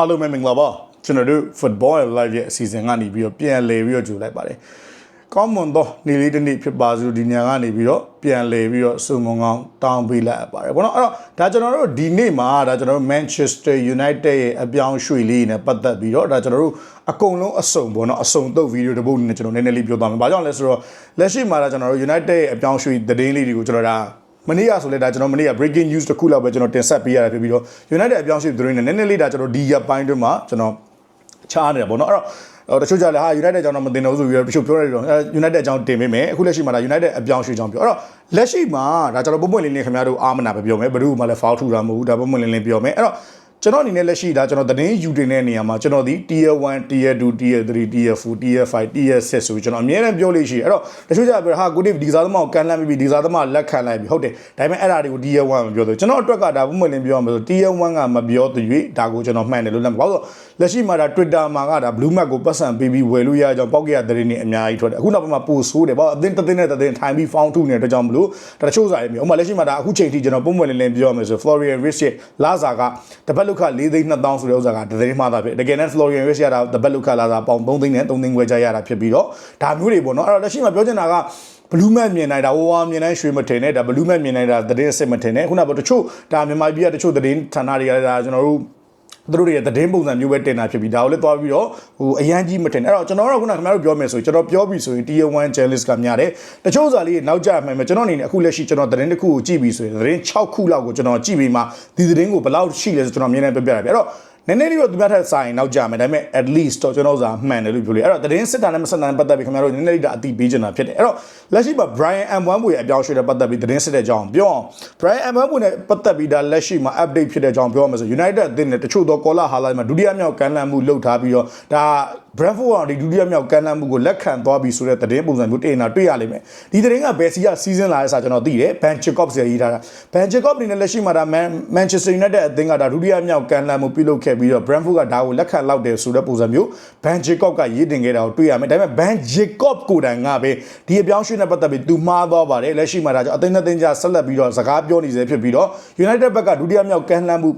အားလုံးပဲမင်္ဂလာပါကျွန်တော်တို့ football and live ရဲ့အစီအစဉ်ကနေပြီးတော့ပြန်လည်ပြီးတော့ကြိုလိုက်ပါတယ်ကောင်းမွန်သောနေ့လေးတစ်နေ့ဖြစ်ပါစို့ဒီညကနေပြီးတော့ပြန်လည်ပြီးတော့စုံမုံကောင်းတောင်းပေးလိုက်ရပါတယ်ဘောနော်အဲ့တော့ဒါကျွန်တော်တို့ဒီနေ့မှာဒါကျွန်တော်တို့ Manchester United ရဲ့အပြောင်းရွှေ့လေးနဲ့ပတ်သက်ပြီးတော့ဒါကျွန်တော်တို့အကုန်လုံးအစုံပေါ့နော်အစုံတုပ်ဗီဒီယိုတစ်ပုဒ်နဲ့ကျွန်တော်နည်းနည်းလေးပြောသွားမယ်။ဘာကြောင့်လဲဆိုတော့လက်ရှိမှာဒါကျွန်တော်တို့ United ရဲ့အပြောင်းရွှေ့သတင်းလေးတွေကိုကျွန်တော်ဒါ မနေ့ကဆိုလဲဒါကျွန်တော်မနေ့က breaking news တစ်ခုလောက်ပဲကျွန်တော်တင်ဆက်ပေးရတာဖြစ်ပြီးတော့ United အပြောင်းရွှေ့သတင်းနဲ့နည်းနည်းလေးဒါကျွန်တော်ဒီရက်ပိုင်းတွင်းမှာကျွန်တော်ချားနေတယ်ပေါ့နော်အဲ့တော့ဟိုတချို့ကြလဲဟာ United ကြောင့်တော့မတင်တော့ဘူးဆိုပြီးတော့တချို့ပြောနေတယ်အဲ United ကြောင့်တင်ပေးမယ်အခုလက်ရှိမှာဒါ United အပြောင်းရွှေ့ကြောင့်ပြောအဲ့တော့လက်ရှိမှာဒါကျွန်တော်ပုံပွင့်လင်းလင်းခင်ဗျားတို့အာမနာပဲပြောမယ်ဘယ်သူမှလည်း foul ထူတာမဟုတ်ဘူးဒါပုံပွင့်လင်းလင်းပြောမယ်အဲ့တော့ ကျွန်တော်အနေနဲ့လက်ရှိဒါကျွန်တော်သတင်းယူတင်တဲ့နေရာမှာကျွန်တော်ဒီ tier 1 tier 2 tier 3 tier 4 tier 5 tier 6ဆိုပြီးကျွန်တော်အများနဲ့ပြောလို့ရှိတယ်အဲ့တော့တချို့ကြပြောဟာကိုဒီဒီစားသမားကိုကန်လန့်ပြီးဒီစားသမားလက်ခံလိုက်ပြီဟုတ်တယ်ဒါပေမဲ့အဲ့ဒါတွေကို tier 1မပြောတော့ကျွန်တော်အတွက်ကဒါပုံမှန်လင်းပြောရမယ်ဆို tier 1ကမပြောသူ၍ဒါကိုကျွန်တော်မှန်တယ်လို့လည်းမဟုတ်ဘူးလက်ရှိမှာဒါ Twitter မှာကဒါ blue mark ကိုပတ်စံပေးပြီးဝယ်လို့ရအောင်ပောက်ကြရသတင်းတွေအများကြီးထွက်တယ်အခုနောက်ပိုင်းမှာပို့ဆိုးတယ်ပေါ့အသင်းတစ်သင်းနဲ့တစ်သင်းထိုင်ပြီး found ထုနေတဲ့အတွက်ကြောင့်မလို့ဒါတချို့စားရမြေဥပမာလက်ရှိမှာဒါအခုချိန်ထိကျွန်တော်ပုံမှန်လင်းလင်းပြောရမယ်ဆို Florian Rich ရဲ့လာစာကတပတ်လုခ၄သိန်း2000ဆိုတဲ့ဥစ္စာကသတင်းမှားတာဖြစ်တကယ်နဲ့ Florian Rich ရတာတပတ်လုခလာစာပေါင်3သိန်းနဲ့3သိန်းခွဲကြရတာဖြစ်ပြီးတော့ဒါမျိုးတွေပေါ့နော်အဲ့တော့လက်ရှိမှာပြောချင်တာကဘလူးမတ်မြင်နိုင်တာဝဝမြင်နိုင်ရွှေမထင်နဲ့ဒါဘလူးမတ်မြင်နိုင်တာသတင်းစစ်မထင်နဲ့ခုနကတချို့ဒါမြန်မာပြည်ကတချို့သတင်းဌာနတွေကဒါကျွန်တော်တို့ သူတို့တွေရဲ့သတင်းပုံစံမျိုးပဲတင်တာဖြစ်ပြီးဒါကိုလည်းသွားပြီးတော့ဟိုအရန်ကြီးမတင်အဲ့တော့ကျွန်တော်တို့ကခုနကခင်ဗျားတို့ပြောမယ်ဆိုရင်ကျွန်တော်ပြောပြီးဆိုရင် tier 1 journalist ကများတယ်တချို့စာလေးနောက်ကျမှန်မယ်ကျွန်တော်အနေနဲ့အခုလက်ရှိကျွန်တော်သတင်းတစ်ခုကိုကြည့်ပြီးဆိုရင်သတင်း6ခုလောက်ကိုကျွန်တော်ကြည့်ပြီးမှဒီသတင်းကိုဘယ်လောက်ရှိလဲဆိုကျွန်တော်အမြင်နဲ့ပြပြတာပြအဲ့တော့ နည်းနည်းလေးတော့သူများထက်စာရင်နောက်ကြမယ်ဒါပေမဲ့ at least တော့ကျွန်တော်စာမှန်တယ်လို့ပြောလို့အဲ့တော့သတင်းစစ်တာနဲ့မဆက်တာနဲ့ပတ်သက်ပြီးခင်ဗျားတို့နည်းနည်းလေးဒါအတိပေးချင်တာဖြစ်တယ်အဲ့တော့လက်ရှိမှာ Brian M1 ဘွေအပြောင်းရွှေ့တဲ့ပတ်သက်ပြီးသတင်းစစ်တဲ့အကြောင်းပြောအောင် Brian M1 ဘွေနဲ့ပတ်သက်ပြီးဒါလက်ရှိမှာ update ဖြစ်တဲ့အကြောင်းပြောမှာဆို United အသင်းနဲ့တချို့သော caller highlight မှာဒုတိယမြောက်ကန်လန့်မှုလှုပ်ထားပြီးတော့ဒါ Brentford ကဒီဒုတိယမြောက်ကန်လန့်မှုကိုလက်ခံသွားပြီးဆိုတဲ့သတင်းပုံစံမျိုးတင်တာတွေ့ရလိမ့်မယ်ဒီသတင်းကဘယ်စီကစီးဇင်းလာတဲ့စာကျွန်တော်သိတယ် Ben Jacob ဆရာရေးထားတာ Ben Jacob အနေနဲ့လက်ရှိမှာဒါ Manchester United အသင်းကဒါဒုတိယမြောက်ကန်လန့်မှုပြုလုပ်ခဲ့ပြီးတော့ Brentford ကဒါကိုလက်ခံလောက်တယ်ဆိုတဲ့ပုံစံမျိုး Ben Jacob ကရေးတင်ခဲ့တာကိုတွေ့ရမယ်ဒါပေမဲ့ Ben Jacob ကိုယ်တိုင်ကပဲဒီအပြောင်းရွှေ့နဲ့ပတ်သက်ပြီးသူမှားသွားပါတယ်လက်ရှိမှာဒါကြောင့်အသင်းနဲ့အသင်းကြားဆက်လက်ပြီးတော့စကားပြောနေစေဖြစ်ပြီးတော့ United ဘက်ကဒုတိယမြောက်ကန်လန့်မှု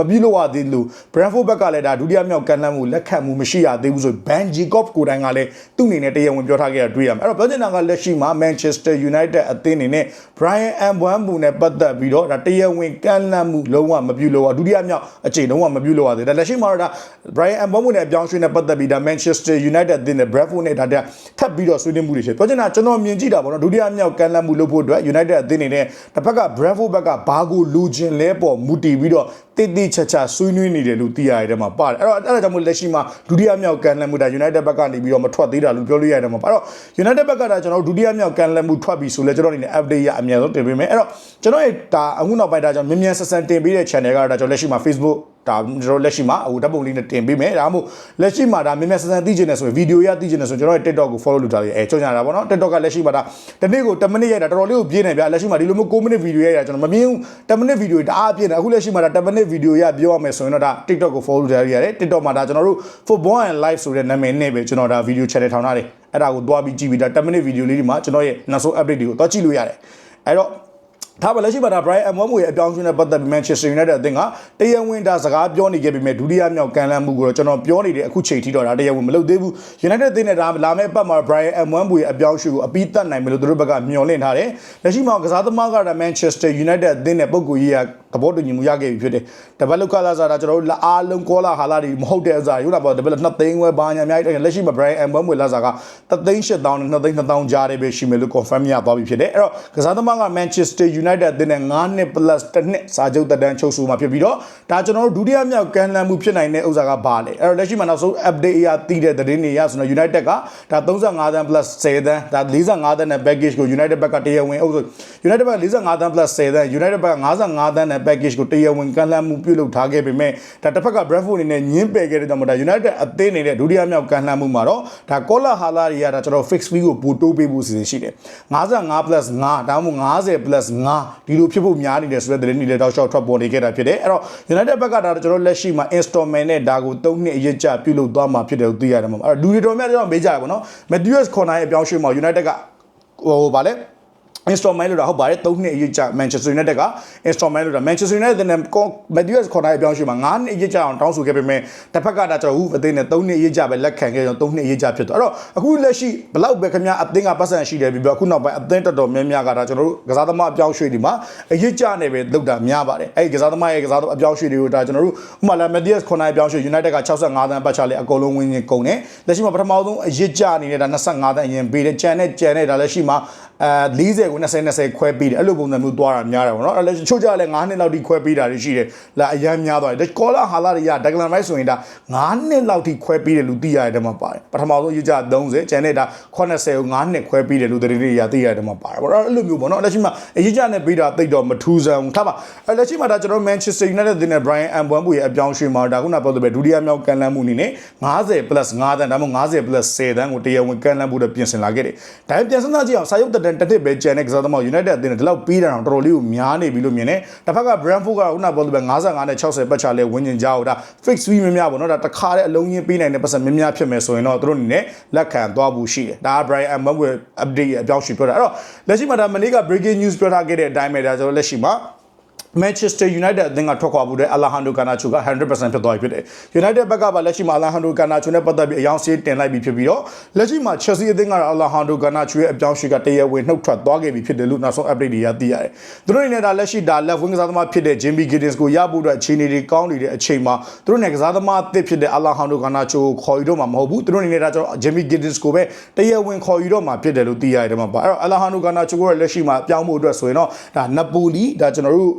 မပြုလုပ်ရသေးလို့ Brentford ဘက်ကလည်းဒါဒုတိယမြောက်ကန်လန့်မှုလက်ခံမှုမရှိရသေးဘူးဆို Ben Jacob ကိုယ်တိုင်ကလည်းသူ့အနေနဲ့တရားဝင်ပြောထားခဲ့တာတွေ့ရမယ်အဲ့တော့ပြောချင်တာကလက်ရှိမှာ Manchester United အသင်းအနေနဲ့ Brian Mbeumo နဲ့ပတ်သက်ပြီးတော့ဒါတရားဝင်ကန်လန့်မှုလုံးဝမပြုလုပ်ရဒုတိယမြောက်အချိန်လုံးဝမပြုလုပ်ရသေးဒါလက်ရှိမှာတော့ဒါ Brian Mbeumo နဲ့အပြောင်းရွှေ့နဲ့ပတ်သက်ပြီးဒါ Manchester United အသင်းနဲ့ Brentford နဲ့ဒါတက်ထပ်ပြီးတော့ဆွေးနွေးမှုတွေရှိပြောချင်တာကျွန်တော်မြင်ကြည့်တာပေါ့နော်ဒုတိယမြောက်ကန်လန့်မှုလုပ်ဖို့အတွက် United အသင်းအနေနဲ့တစ်ဖက်က Brentford ဘက်ကဘာကိုလူချင်းလဲပေါ်မူတည်ပြီးတော့တိတိချာချာဆွေးနွေးနေတယ်လို့သိရတဲ့ထဲမှာပါတယ်အဲ့တော့အဲ့ဒါကြောင့်မို့လက်ရှိမှာဒုတိယမြောက်ကံလက်မှုဒါ United ဘက်ကနေပြီးတော့မထွက်သေးတာလို့ပြောလို့ရတဲ့ထဲမှာပါအဲ့တော့ United ဘက်ကဒါကျွန်တော်ဒုတိယမြောက်ကံလက်မှုထွက်ပြီဆိုလဲကျွန်တော်အနေနဲ့ update ရအများဆုံးတင်ပေးမယ်အဲ့တော့ကျွန်တော်ရဲ့ဒါအခုနောက်ပိုင်းဒါကြောင့်မြန်မြန်ဆန်ဆန်တင်ပေးတဲ့ channel ကဒါကျွန်တော်လက်ရှိမှာ Facebook ဒါကျွန်တော်လက်ရှိမှာဟိုဓာတ်ပုံလေးနဲ့တင်ပေးမယ်ဒါမှမဟုတ်လက်ရှိမှာဒါမြင်မြဆန်ဆန်သိချင်တယ်ဆိုရင်ဗီဒီယိုရသိချင်တယ်ဆိုရင်ကျွန်တော်ရဲ့ TikTok ကို follow လုပ်ထားလေအဲကြောက်ကြတာပေါ့နော် TikTok ကလက်ရှိမှာဒါတစ်နေ့ကို10မိနစ်ရိုက်တာတော်တော်လေးကိုပြင်းနေဗျာလက်ရှိမှာဒီလိုမျိုး9မိနစ်ဗီဒီယိုရိုက်တာကျွန်တော်မမြင်ဘူး10မိနစ်ဗီဒီယိုတအားပြင်းတယ်အခုလက်ရှိမှာဒါ10မိနစ်ဗီဒီယိုရပြောရမယ်ဆိုရင်တော့ဒါ TikTok ကို follow လုပ်ထားရတယ် TikTok မှာဒါကျွန်တော်တို့ football and live ဆိုတဲ့နာမည်နဲ့ပဲကျွန်တော်ဒါဗီဒီယို channel ထောင်ထားတယ်အဲ့ဒါကိုတွားပြီးကြည့်ပြီးဒါ10မိနစ်ဗီဒီယိုလေးဒီမှာကျွန်တော်ရဲ့နောက်ဆုံး update တွေကိုတွားကြည့်လို့ရတယ်အဲ့တော့ ဒါပဲလက်ရှိမှာဒါ Brian Mbeumo ရဲ့အပြောင်းအလဲနဲ့ပတ်သက်ပြီး Manchester United အသင်းကတရားဝင်ဒါစကားပြောနေခဲ့ပေမဲ့ဒုတိယမြောက်ကန်လန့်မှုကိုတော့ကျွန်တော်ပြောနေတဲ့အခုချိန်ထိတော့ဒါတရားဝင်မလုပ်သေးဘူး United အသင်းနဲ့ဒါလာမယ့်အပတ်မှာ Brian Mbeumo ရဲ့အပြောင်းအရွှေ့ကိုအပြီးသတ်နိုင်မယ်လို့သူတို့ဘက်ကမျှော်လင့်ထားတယ်လက်ရှိမှာကစားသမားကတော့ Manchester United အသင်းနဲ့ပုံကူကြီးက သဘောတူညီမှုရခဲ့ပြီဖြစ်တယ်တပတ်လောက်ကလာစားတာကျွန်တော်တို့လအားလုံးကောလာဟာလာတွေမဟုတ်တဲ့အစားယူလာပေါ့တပတ်နှစ်သိန်းဝဲဘာညာအများကြီးလက်ရှိမှာ Brian Mbeumo လာစားက3သိန်း8000နဲ့2သိန်း2000ကြားတွေပဲရှိမယ်လို့ confirm ရသွားပြီဖြစ်တယ်အဲ့တော့ကစားသမားက Manchester United အသင်းနဲ့9နှစ် plus တစ်နှစ်စာချုပ်တက်တန်းချုပ်ဆိုမှာဖြစ်ပြီးတော့ဒါကျွန်တော်တို့ဒုတိယမြောက်ကန်လန်မှုဖြစ်နိုင်တဲ့ဥစ္စာကဘာလဲအဲ့တော့လက်ရှိမှာနောက်ဆုံး update အရတည်တဲ့သတင်းတွေရဆိုတော့ United ကဒါ35တန်း plus 10တန်းဒါ45တန်းနဲ့ package ကို United ဘက်ကတရားဝင်အုပ်စု United ဘက်က45တန်း plus 10တန်း United ဘက်က55တန်းနဲ့ package ကိုတရားဝင်ကန်လန်မှုပြုလုပ်ထားခဲ့ပေမဲ့ဒါတစ်ဖက်က Brentford အနေနဲ့ညင်းပယ်ခဲ့တဲ့ကြောင့်မို့ဒါ United အသင်းနေတဲ့ဒုတိယမြောက်ကန်လန်မှုမှာတော့ဒါ Kola Hala တွေကဒါကျွန်တော် fix fee ကိုပို့တိုးပေးဖို့စီစဉ်ရှိတယ်55 plus 5ဒါမှမဟုတ်50 plus 5ဒီလိုဖြစ်ဖို့များနေတယ်ဆိုတဲ့သတင်းတွေလည်းတောက်လျှောက်ထွက်ပေါ်နေခဲ့တာဖြစ်တယ်အဲ့တော့ United ဘက်ကဒါကျွန်တော်လက်ရှိမှာ installment နဲ့ဒါကို3နှစ်အရစ်ကျပြုလုပ်သွားမှာဖြစ်တယ်လို့သိရတယ်မှာအဲ့တော့လူတွေတော်များများမေးကြရပါတော့ Matthews Corner ရဲ့အပြောင်းရွှေ့မှာ United ကဟိုဗာလဲ installment လို့တာဟုတ်ပါတယ်3နှစ်အရေးကြ Manchester United က installment လို့တာ Manchester United နဲ့ Matthias ခေါ်ထားတဲ့အပြောင်းအရွှေ့မှာ9နှစ်အရေးကြအောင်တောင်းဆိုခဲ့ပေမဲ့တစ်ဖက်ကဒါကျွန်တော်ဦးအသင်းနဲ့3နှစ်အရေးကြပဲလက်ခံခဲ့ကျွန်တော်3နှစ်အရေးကြဖြစ်သွားအဲ့တော့အခုလက်ရှိဘလောက်ပဲခင်ဗျာအသင်းကပတ်စံရှိတယ်ပြီးပြီးအခုနောက်ပိုင်းအသင်းတော်တော်များများကဒါကျွန်တော်တို့ကစားသမားအပြောင်းအရွှေ့ဒီမှာအရေးကြနေပဲလောက်တာများပါတယ်အဲ့ဒီကစားသမားရဲ့ကစားသမားအပြောင်းအရွှေ့တွေကိုဒါကျွန်တော်တို့ဥပမာလာ Matthias ခေါ်ထားတဲ့အပြောင်းအရွှေ့ United က65သန်းပတ်ချလေအကုန်လုံးဝင်းနေကုန်တယ်လက်ရှိမှာပထမဆုံးအရေးကြနေတဲ့ဒါ25သန်းအရင်ပေးတယ်ကြံနဲ့ကြံနဲ့ဒါလက်ရှိမှာ အဲ40ကို20 20ခွဲပေးတယ်အဲ့လိုပုံစံမျိုးသွားတာများတယ်ပေါ့နော်အဲ့လည်းချို့ကြလည်း9နှစ်လောက်ထိခွဲပေးတာတွေရှိတယ်လာအရန်များသွားတယ်ကောလာဟာလာတွေကဒက်ဂလန်ရိုက်ဆိုရင်ဒါ9နှစ်လောက်ထိခွဲပေးတယ်လို့သိရတယ်တဲ့မှာပါတယ်ပထမဆုံးရေးကြ30ကျန်တဲ့ဒါ80ကို9နှစ်ခွဲပေးတယ်လို့တတိတွေရသိရတယ်တဲ့မှာပါတယ်ပေါ့အဲ့လိုမျိုးပေါ့နော်လက်ရှိမှာအရေးကြနဲ့ပေးတာတိတ်တော့မထူးဆန်းဘူးထားပါအဲ့လက်ရှိမှာဒါကျွန်တော် Manchester United တင်တဲ့ Brian Mbeumo ရဲ့အပြောင်းရွှေ့မှာဒါခုနပြောသလိုပဲဒုတိယမြောက်ကန်လန်းမှုအနေနဲ့50 plus 5တန်းဒါမှမဟုတ်50 plus 10 တန်းကိုတရားဝင်ကန်လန်းမှုတော့ပြင်ဆင်လာခဲ့တယ်ဒါပေမဲ့ပြန်စဉ်းစားကြည့်အောင်စာရုပ်တက်တန်တစ်နှစ်ပဲကျန်တဲ့ကစားသမား United အသင်းနဲ့ဒီလောက်ပြီးတာတော့တော်တော်လေးကိုများနေပြီလို့မြင်တယ်တစ်ဖက်က Brentford ကခုနပြောသလိုပဲ55နဲ့60ပတ်ချလဲဝင်းကျင်ကြအောင်ဒါ fix fee များများပေါ့နော်ဒါတစ်ခါတည်းအလုံးကြီးပေးနိုင်တဲ့ပတ်စံများများဖြစ်မယ်ဆိုရင်တော့သူတို့အနေနဲ့လက်ခံသွားဖို့ရှိတယ်ဒါက Brian Mbeumo update ရဲ့အပြောင်းရွှေ့ပြောတာအဲ့တော့လက်ရှိမှာဒါမနေ့က breaking news ပြောထားခဲ့တဲ့အတိုင်းပဲဒါဆိုတော့လက်ရှိမှာ Manchester United အသင်းကထွက်ခွာမှုတဲ့ Alejandro Garnacho က100%ဖြစ်သွားပြီဖြစ်တယ်။ United ဘက်ကပါလက်ရှိမှာ Alejandro Garnacho နဲ့ပတ်သက်ပြီးအယောင်စေးတင်လိုက်ပြီးဖြစ်ပြီးတော့လက်ရှိမှာ Chelsea အသင်းကတော့ Alejandro Garnacho ရဲ့အပြောင်းအရွှေ့ကတရဝင်နှုတ်ထွက်သွားခဲ့ပြီဖြစ်တယ်လို့နောက်ဆုံး update တွေရသိရတယ်။သူတို့အနေနဲ့ဒါလက်ရှိဒါ left wing ကစားသမားဖြစ်တဲ့ Jimmy Giddens ကိုရဖို့အတွက်အခြေအနေတွေကောင်းနေတဲ့အချိန်မှာသူတို့နဲ့ကစားသမားအသစ်ဖြစ်တဲ့ Alejandro Garnacho ကိုခေါ်ယူတော့မှာမဟုတ်ဘူး။သူတို့အနေနဲ့ဒါကျွန်တော် Jimmy Giddens ကိုပဲတရဝင်ခေါ်ယူတော့မှာဖြစ်တယ်လို့သိရတယ်မှာပါ။အဲ့တော့ Alejandro Garnacho ကိုလက်ရှိမှာပြောင်းဖို့အတွက်ဆိုရင်တော့ဒါ Napoli ဒါကျွန်တော်တို့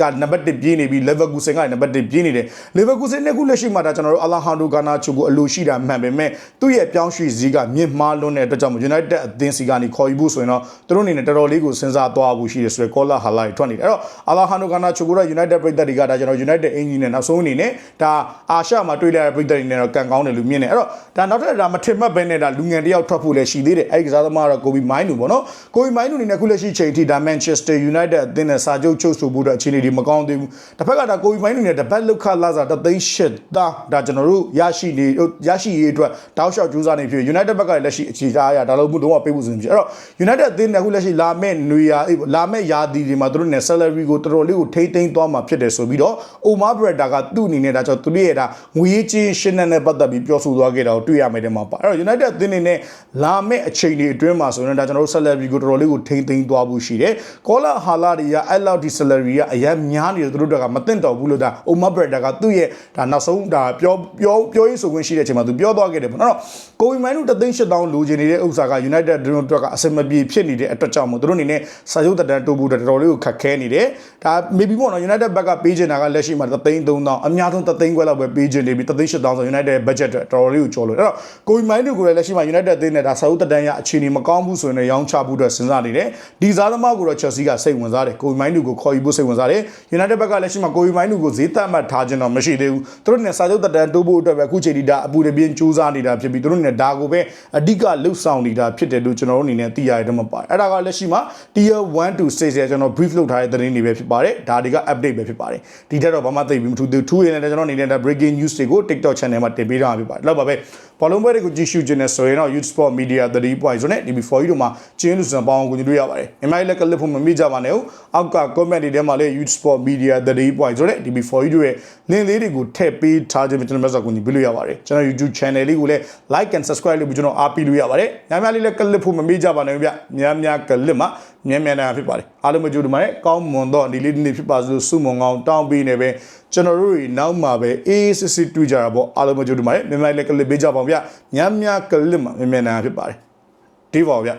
ကနံပါတ်1ပြေးနေပြီး Leverkusen ကနံပါတ်1ပြေးနေတယ် Leverkusen နဲ့ခုလက်ရှိမှာဒါကျွန်တော်တို့ Alejandro Garnacho ကိုအလိုရှိတာမှန်ပေမဲ့သူ့ရဲ့ပြောင်းရွှေ့စည်းကမြင့်မားလွန်းတဲ့အတွက်ကြောင့် United အသင်းစီကနေခေါ်ယူဖို့ဆိုရင်တော့သူတို့အနေနဲ့တော်တော်လေးကိုစဉ်းစားသွားဖို့ရှိတယ်ဆိုတော့ Kola Halai ထွက်နေတယ်အဲ့တော့ Alejandro Garnacho ကိုတော့ United ပြည်သက်တွေကဒါကျွန်တော် United အင်ဂျီနဲ့နောက်ဆုံးအနေနဲ့ဒါအာရှမှာတွေ့လာတဲ့ပြည်သက်တွေနဲ့တော့ကန်ကောင်းတယ်လို့မြင်တယ်အဲ့တော့ဒါနောက်ထပ်ဒါမထင်မှတ်ပဲနဲ့ဒါလူငယ်တယောက်ထွက်ဖို့လည်းရှိသေးတယ်အဲ့ဒီကစားသမားကတော့ Kobe Mainu ပေါ့နော် Kobe Mainu အနေနဲ့ခုလက်ရှိချိန်ထိဒါ Manchester United အသင်းနဲ့စာချုပ်ချုပ်ဆိုဖို့အတွက်အခြေအနေတွေမကောင်းသေးဘူးတစ်ဖက်ကဒါကိုဗီမိုင်းနေတဲ့တပတ်လောက်ခလာစားတသိန်းရှစ်သားဒါကျွန်တော်တို့ရရှိနေရရှိရေးအတွက်တောက်လျှောက်ကြိုးစားနေဖြစ် United ဘက်ကလည်းလက်ရှိအခြေထားရဒါလို့မှုလုံးဝပေးဖို့ဆိုနေဖြစ်အဲ့တော့ United အသင်းနဲ့အခုလက်ရှိလာမဲ့နွေရာလာမဲ့ရာသီတွေမှာသူတို့နဲ့ salary ကိုတော်တော်လေးကိုထိမ့်သိမ်းသွားမှာဖြစ်တယ်ဆိုပြီးတော့ Omar Breda ကသူ့အနေနဲ့ဒါကြောင့်သူတို့ရဲ့ဒါငွေချင်းရှင်းတဲ့ပတ်သက်ပြီးပြောဆိုသွားခဲ့တာကိုတွေ့ရမယ်တဲ့မှာပါအဲ့တော့ United အသင်းနေနဲ့လာမဲ့အချိန်တွေအတွင်းမှာဆိုရင်ဒါကျွန်တော်တို့ salary ကိုတော်တော်လေးကိုထိမ့်သိမ်းသွားဖို့ရှိတယ်။ Kola Hala တွေကအဲ့လောက်ဒီ salary ကအရင်များနေတယ်သူတို့ကမသိတော့ဘူးလို့ဒါ Omar Breda ကသူ့ရဲ့ဒါနောက်ဆုံးဒါပြောပြောပြောရေးဆိုခွင့်ရှိတဲ့အချိန်မှာသူပြောသွားခဲ့တယ်ပေါ့နော်။ကိုဝီမိုင်းတို့တသိန်း8000လိုချင်နေတဲ့ဥစ္စာက United တို့အတွက်ကအဆင်မပြေဖြစ်နေတဲ့အတွက်ကြောင့်မို့သူတို့အနေနဲ့စာချုပ်တက်တန်းတိုးဖို့တော်တော်လေးကိုခက်ခဲနေတယ်။ဒါ maybe ပေါ့နော် United ဘက်ကပေးချင်တာကလက်ရှိမှာတသိန်း3000အများဆုံးတသိန်းခွဲလောက်ပဲပေးချင်နေပြီတသိန်း8000ဆို United budget တော်တော်လေးကိုကျော်လို့အဲ့တော့ကိုဝီမိုင်းတို့ကိုလည်းလက်ရှိမှာ United အသင်းနဲ့ဒါစာချုပ်တက်တန်းရအခြေအနေမကောင်းဘူးဆိုရင်လည်းရောင်းချဖို့အတွက်စဉ်းစားနေတယ်။ဒီစားသမားကိုတော့ Chelsea ကစိတ်ဝင်စားတယ်ကိုဝီမိုင်းတို့ကိုခေါ်ယူဖို့စိတ်ဝင်စားတယ်။ United ဘက်ကလက်ရှိမှာကိုဝီမိုင်းတို့ကိုဈေးသက်မှတ်ထားခြင်းတော့မရှိသေးဘူးသူတို့နဲ့စာချုပ်တက်တန်းတိုးဖို့အတွက်ပဲအခုချိန်ဒီဒါအပူတပြင်းစူးစမ်းနေတာဖြစ်ပြီးသူတို့နဲ့ဒါကိုပဲအဓိကလှုပ်ဆောင်နေတာဖြစ်တယ်လို့ကျွန်တော်တို့အနေနဲ့သိရတယ်တော့မပါတယ်အဲ့ဒါကလက်ရှိမှာ tier 1 to 6ရဲ့ကျွန်တော် brief လုပ်ထားတဲ့သတင်းတွေပဲဖြစ်ပါတယ်ဒါတွေက update ပဲဖြစ်ပါတယ်ဒီထက်တော့ဘာမှသိပြီးမထူးသေးဘူးထူးရင်လည်းကျွန်တော်အနေနဲ့ breaking news တွေကို TikTok channel မှာတင်ပေးထားမှာဖြစ်ပါတယ်လောက်ပါပဲဘောလုံးပွဲတွေကိုကြည့်ရှုခြင်းနဲ့ဆိုရင်တော့ Youth Sport Media 3.0နဲ့ DB4 တို့မှာကျင်းလူစံပေါင်းကိုကြည့်လို့ရပါတယ်မြန်မာလက်ကလစ်ဖို့မမိကြပါနဲ့ဦးအောက်က comment တွေထဲမှာလည်း Youth Sport Media 3.0နဲ့ DB4 တို့ရဲ့ link လေးတွေကိုထည့်ပေးထားခြင်းကျွန်တော်မျက်စောကိုကြည့်ပေးလို့ရပါတယ်ကျွန်တော် YouTube channel လေးကိုလည်း like and subscribe လုပ်ပြီးကျွန်တော်အားပေးလို့ရပါတယ်များများလေးလက်ကလစ်ဖို့မမိကြပါနဲ့ဗျများများကလစ်မှာ မြန်မြန်နာဖြစ်ပါတယ်အားလုံးမကြိုးတမနဲ့ကောင်းမွန်တော့ဒီလေးနေ့ဖြစ်ပါစို့စုမုံကောင်းတောင်းပေးနေပဲကျွန်တော်တို့နောက်မှာပဲအေးစစ်စစ်တွေ့ကြတာပေါ့အားလုံးမကြိုးတမနဲ့မြန်မြန်လက်ကလစ်ပေးကြပါဦးဗျများများကလစ်မှာမြန်မြန်နာဖြစ်ပါတယ်ဒီပါဗျ